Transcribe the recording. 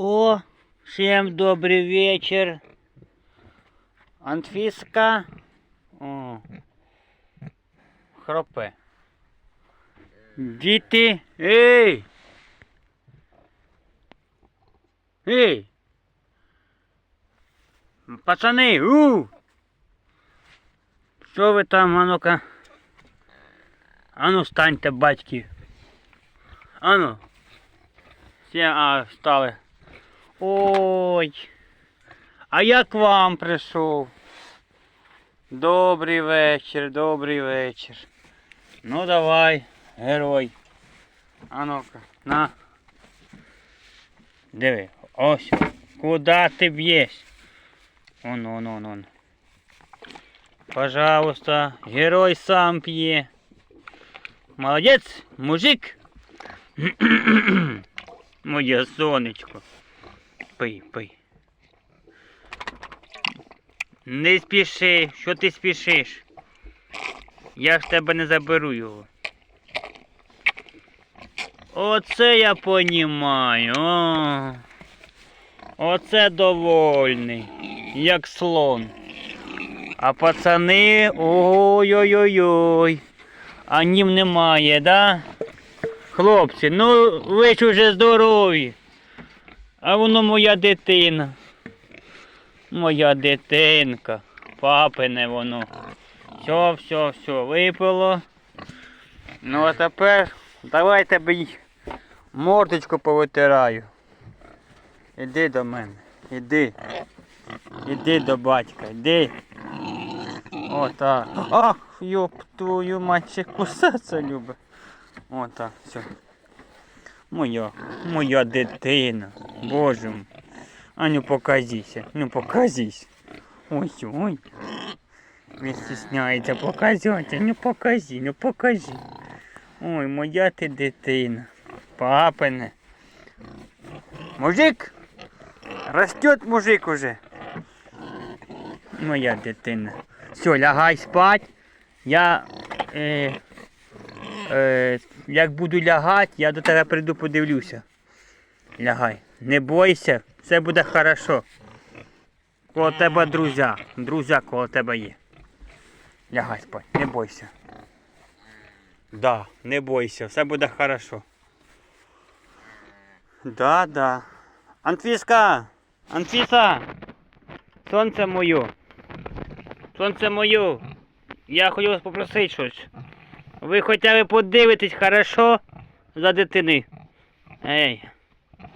О, всем добрый вечер. Анфіска. О. Хропе. Діти. Ей! Ей! Пацани, у! Що ви там, а ну-ка? Ану, станьте, батьки. Ану. Всі, а, стали. Ой. А я к вам прийшов. Добрий вечір, добрий вечір. Ну давай, герой. А ну-ка, на. Диви, ось. Куда ти б'єш? Он, он, он, он. Пожалуйста, герой сам п'є. Молодець, мужик. Моє сонечко. Пий, пий. Не спіши, що ти спішиш? Я ж тебе не заберу його. Оце я понімаю. О. Оце довольний, як слон. А пацани, ой-ой-ой-ой. А нім немає, да? Хлопці, ну ви ж уже здорові. А воно моя дитина. Моя дитинка. Папине воно. Все, все, все, випило. Ну а тепер давайте б їй мордочку повитираю. Іди до мене. Іди. Іди до батька, іди. Отак. Ах, йоп твою мать, ще кусатися любить. Отак, все. Моя, моя дитина. Боже. А ну покажися, ну покажись. Ой, ой. Він стісняється показати. Ну покажи, ну покажи. Ой, моя ти дитина. Папине. Мужик! Растет мужик уже. Моя дитина. Все, лягай спать. Я. Е, е, як буду лягати, я до тебе прийду подивлюся. Лягай. Не бойся, все буде хорошо. Коло тебе друзя. Друзя коло тебе є. Лягай спать, не бойся. Да, не бойся, все буде хорошо. Да, да. Анфіска! Анфіса! Сонце моє. Сонце моє. Я хотів вас попросити щось. Ви хоча б подивитесь хорошо за дитини. Ей.